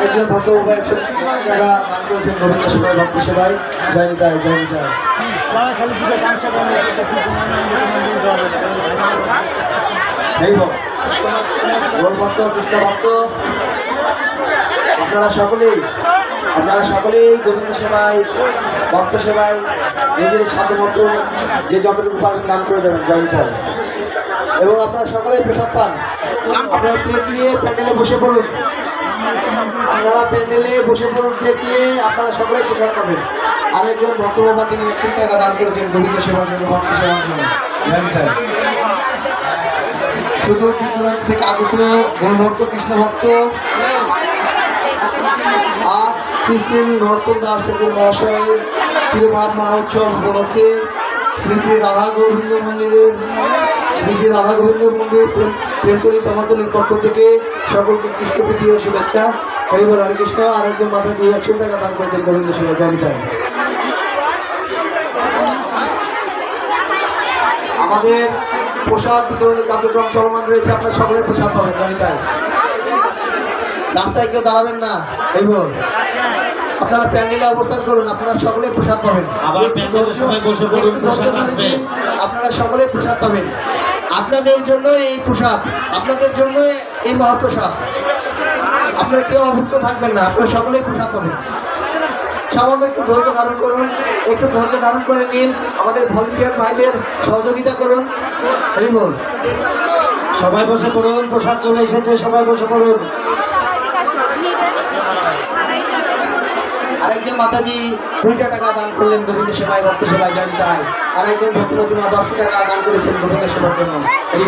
আরেকজন ভক্তবাবু একশো টাকা দান করেছেন গোবিন্দ সেবায়, ভক্ত সেবায়। জয় নিতাই জয় নিতাই। এই হোক। গোল ভক্ত, কৃষ্ণ ভক্ত, আপনারা সকলেই আপনারা সকলেই গোবিন্দ সেবায়, ভক্ত সেবায় নিজের সাধ্যমতো যে যতটুকু পারবেন দান করে দেবেন, জয় নিতাই। এবং আপনারা সকলেই প্রসাদ পান। আপনারা প্লেট নিয়ে প্যান্ডেলে বসে পড়ুন। আপনারা প্যান্ডেলে বসে পড়ুন নিয়ে আপনারা সকলে প্রসাদ পাবেন। আরেকজন ভক্ত বাবা তিনি একশো টাকা দান করেছেন গোবিন্দ সেবার জন্য, ভক্ত সেবার জন্য। শুধু দূরান্ত থেকে আগত গোল ভক্ত কৃষ্ণ ভক্ত আর শ্রী নরোত্তম দাস ঠাকুর মহাশয়ের তিরুভাব মহোৎসব উপলক্ষে শ্রী শ্রী রাধা গোবিন্দ মন্দিরের শ্রী শ্রী রাধা গোবিন্দ মন্দির প্রেম- প্রেমতলী তমাতলীর পক্ষ থেকে সকলকে কৃষ্ণপ্রীতি ও শুভেচ্ছা। হরিবর হরে কৃষ্ণ আর একজন মাথা দিয়ে একশো টাকা দান করেছেন গোবিন্দ সেবা জানিতাম আমাদের প্রসাদ বিতরণের কার্যক্রম চলমান রয়েছে আপনার সকলের প্রসাদ পাবেন জানিতাম রাস্তায় কেউ দাঁড়াবেন না বল আপনারা প্যান্ডেলে অবস্থান করুন আপনারা সকলে প্রসাদ পাবেন। আপনারা সকলে প্রসাদ পাবেন। আপনাদের জন্য এই প্রসাদ আপনাদের জন্য এই মহাপ্রসাদ। আপনারা কেউ অভুক্ত থাকবেন না আপনারা সকলেই প্রসাদ পাবেন সামান্য একটু ধৈর্য ধারণ করুন একটু ধৈর্য ধারণ করে নিন আমাদের ভলেন্টিয়ার ভাইদের সহযোগিতা করুন। সবাই বসে পড়ুন প্রসাদ চলে এসেছে সবাই বসে পড়ুন। আরেকজন মাতাজি দুইটা টাকা দান করলেন গোবিন্দ সেবায় ভক্ত সেবায় জানতায় আর একজন ভক্তপতি মা দশটি টাকা দান করেছেন গোবিন্দ সেবার জন্য। হরি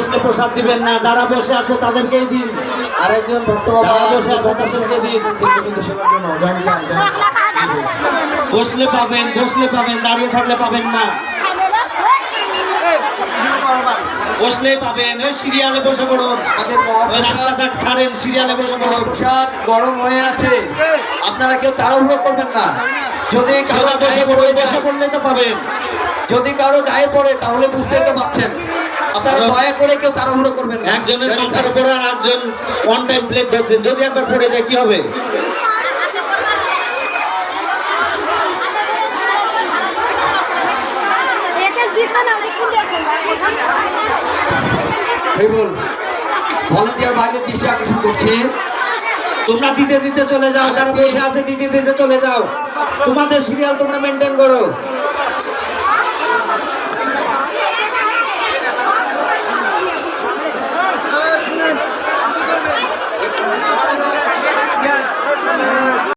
বসলে প্রসাদ দিবেন না। যারা বসে আছে তাদেরকেই দিন। আরেকজন ভক্ত বাবা যারা বসে আছে তাদেরকে দিন। বসলে পাবেন বসলে পাবেন দাঁড়িয়ে থাকলে পাবেন না। বসলেই পাবেন ওই সিরিয়ালে বসে পড়ুন। রাস্তাটা ছাড়েন সিরিয়ালে বসে পড়ুন। মহাপ্রসাদ গরম হয়ে আছে। আপনারা কেউ তাড়াহুড়ো করবেন না। যদি কারও বসে গায়ে পড়ে বসে পড়লে তো পাবেন। যদি কারও গায়ে পড়ে তাহলে বুঝতেই তো পারছেন। আপনারা দয়া করে কেউ তাড়াহুড়ো করবেন একজনের মাথার উপরে আর একজন ওয়ান টাইম প্লেট ধরছেন যদি একবার পড়ে যায় কি হবে? ভাইদের দৃষ্টি আকর্ষণ করছি। তোমরা দিতে দিতে চলে যাও, যারা বসে আছে, দিতে দিতে চলে যাও। তোমাদের সিরিয়াল তোমরা মেনটেন করো।